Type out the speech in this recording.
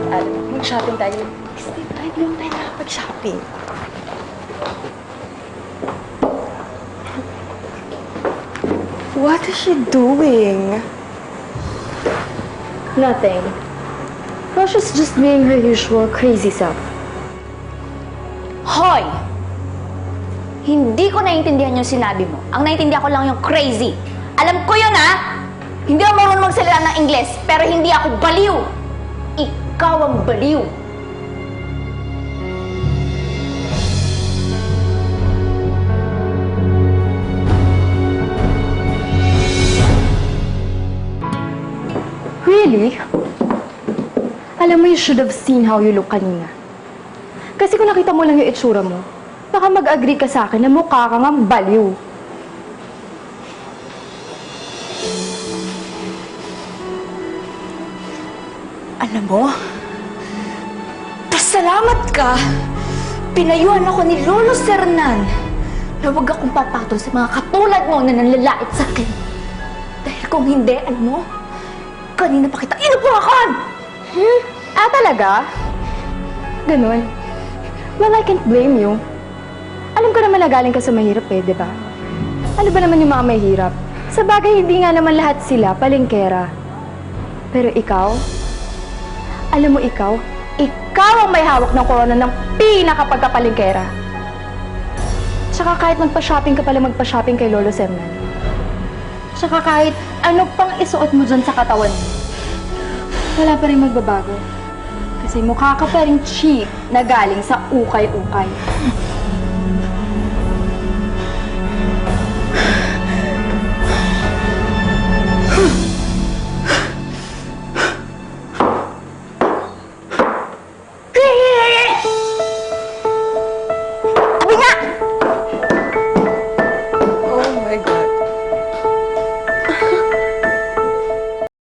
Salamat, Alan. Mag-shopping tayo. Steve, di lang tayo nakapag-shopping. What is she doing? Nothing. Rosha's just being her usual crazy self. Hoy! Hindi ko naiintindihan yung sinabi mo. Ang naiintindihan ko lang yung crazy. Alam ko yun, ha? Hindi ako marunong magsalita ng Ingles, pero hindi ako baliw. Ikaw ang baliw. Really? Alam mo, you should have seen how you look kanina. Kasi kung nakita mo lang yung itsura mo, baka mag-agree ka sa akin na mukha ka nga baliw. Alam mo, pasalamat ka. Pinayuhan ako ni Lolo Sernan na huwag akong papatol sa mga katulad mo na nanlalait sa akin. Dahil kung hindi, alam mo, kanina pa kita inupuakan! Hmm? Ah, talaga? Ganun. Well, I can't blame you. Alam ko naman na galing ka sa mahirap eh, di ba? Ano ba naman yung mga mahirap? Sa bagay, hindi nga naman lahat sila palengkera. Pero ikaw, alam mo ikaw, ikaw ang may hawak ng corona ng pinakapagkapalengkera. Tsaka kahit magpa-shopping ka pala magpa-shopping kay Lolo Semnan. Tsaka kahit ano pang isuot mo dyan sa katawan mo, wala pa rin magbabago. Kasi mukha ka pa rin cheap na galing sa ukay-ukay.